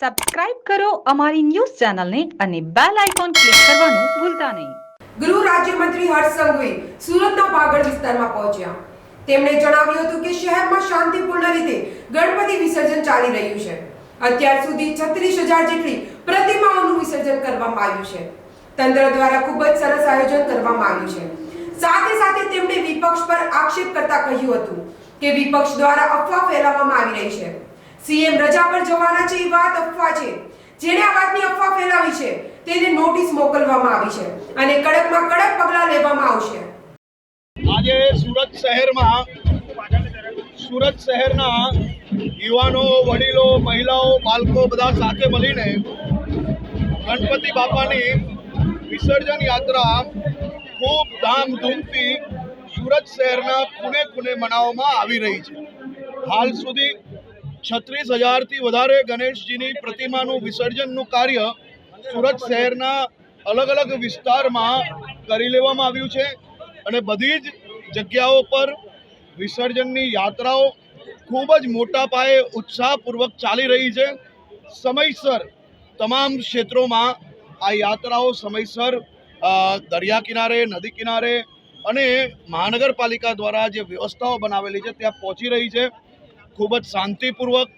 Subscribe કરો અમારી news ચેનલને અને બેલ આઇકોન ક્લિક કરવાનું ભૂલતા નહીં. ગૃહ રાજ્યમંત્રી હર્ષ સંઘવી સુરતના પાગળ વિસ્તારમાં પહોંચ્યા. તેમણે જણાવ્યું હતું કે શહેરમાં શાંતિપૂર્ણ રીતે ગણપતિ વિસર્જન ચાલી રહ્યું છે. અત્યાર સુધી છત્રીસ હજાર જેટલી પ્રતિમાઓનું વિસર્જન કરવામાં આવ્યું છે. તંત્ર દ્વારા ખૂબ જ સરસ આયોજન કરવામાં આવ્યું છે. સાથે સાથે તેમણે વિપક્ષ પર આક્ષેપ કરતા કહ્યું હતું કે વિપક્ષ દ્વારા અફવા ફેલાવવામાં આવી રહી છે. સીએમ રજા પર જવાના છે એ વાત અફવા છે. જેણે આ વાતની અફવા ફેલાવી છે, તેને નોટિસ મોકલવામાં આવી છે અને કડકમાં કડક પગલાં લેવામાં આવશે. આજે સુરત શહેરમાં, સુરત શહેરના યુવાનો, વડીલો, મહિલાઓ, બાળકો બધા સાથે મળીને ગણપતિ બાપાની વિસર્જન યાત્રા ખૂબ ધામધૂમથી સુરત શહેરના ખૂણે ખૂણે મનાવવામાં આવી રહી છે. હાલ સુધી છત્રીસ હજારથી વધારે ગણેશજીની પ્રતિમાનું વિસર્જનનું કાર્ય સુરત શહેરના અલગ અલગ વિસ્તારમાં કરી લેવામાં આવ્યું છે. અને બધી જ જગ્યાઓ પર વિસર્જનની યાત્રાઓ ખૂબ જ મોટા પાયે ઉત્સાહપૂર્વક ચાલી રહી છે. સમયસર તમામ ક્ષેત્રોમાં આ યાત્રાઓ સમયસર દરિયા કિનારે, નદી કિનારે અને મહાનગરપાલિકા દ્વારા જે વ્યવસ્થાઓ બનાવેલી છે, ત્યાં પહોંચી રહી છે. ખૂબ જ શાંતિપૂર્વક,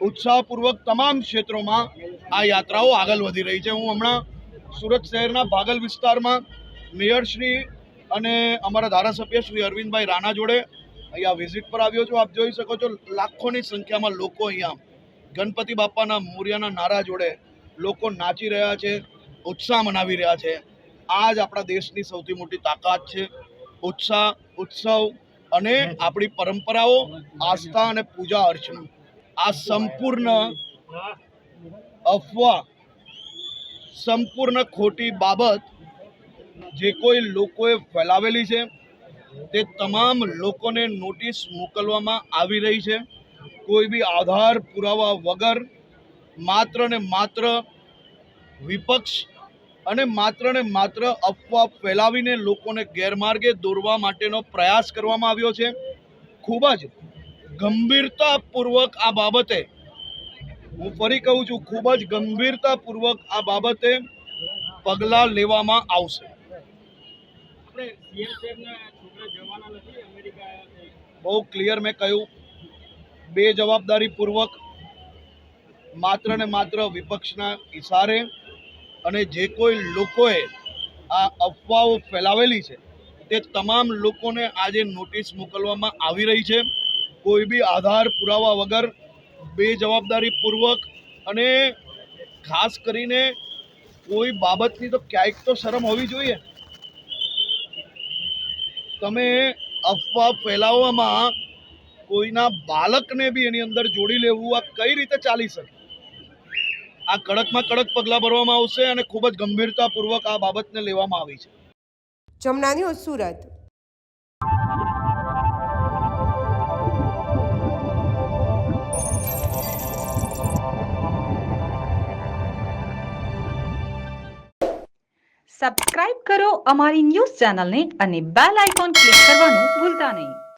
ઉત્સાહપૂર્વક તમામ ક્ષેત્રોમાં આ યાત્રાઓ આગળ વધી રહી છે. હું હમણાં સુરત શહેરના ભાગલ વિસ્તારમાં મેયરશ્રી અને અમારા ધારાસભ્ય શ્રી અરવિંદભાઈ રાણા જોડે અહીંયા વિઝિટ પર આવ્યો છું. આપ જોઈ શકો છો, લાખોની સંખ્યામાં લોકો અહીંયા ગણપતિ બાપાના મૂર્યાના નારા જોડે લોકો નાચી રહ્યા છે, ઉત્સાહ મનાવી રહ્યા છે. આ જ આપણા દેશની સૌથી મોટી તાકાત છે. ઉત્સાહ, ઉત્સવ અને આપણી પરંપરાઓ, આસ્થા અને પૂજા અર્ચના. આ સંપૂર્ણ અફવા, સંપૂર્ણ ખોટી બાબત જે કોઈ લોકોએ ફેલાવેલી છે, તે તમામ લોકોને નોટિસ મોકલવામાં આવી રહી છે. કોઈ બી આધાર પુરાવા વગર માત્ર ને માત્ર વિપક્ષ અને માત્ર ને માત્ર અફવા ફેલાવીને લોકોને ગેરમાર્ગે દોરવા માટેનો પ્રયાસ કરવામાં આવ્યો છે. ખૂબ જ ગંભીરતાપૂર્વક આ બાબતે હું ફરી કહું છું ખૂબ જ ગંભીરતાપૂર્વક આ બાબતે પગલાં લેવામાં આવશે. બહુ ક્લિયર મેં કહ્યું. બે જવાબદારીપૂર્વક માત્ર ને માત્ર વિપક્ષના ઇશારે અને જે કોઈ લોકોએ આ અફવાઓ ફેલાવેલી છે, તે તમામ લોકોને આજે નોટિસ મોકલવામાં આવી રહી છે. કોઈ બી આધાર પુરાવા વગર બે જવાબદારીપૂર્વક અને ખાસ કરીને કોઈ બાબતની તો ક્યાંક તો શરમ હોવી જોઈએ. તમે અફવા ફેલાવવામાં કોઈના બાળકને બી એની અંદર જોડી લેવું, આ કઈ રીતે ચાલી શકે? આ કડકમાં કડક પગલાં ભરવામાં આવશે અને ખૂબ જ ગંભીરતાપૂર્વક આ બાબતને લેવામાં આવી છે. જમના ન્યૂઝ સુરત. સબસ્ક્રાઇબ કરો અમારી ન્યૂઝ ચેનલને અને બેલ આઇકોન ક્લિક કરવાનું ભૂલતા નહીં.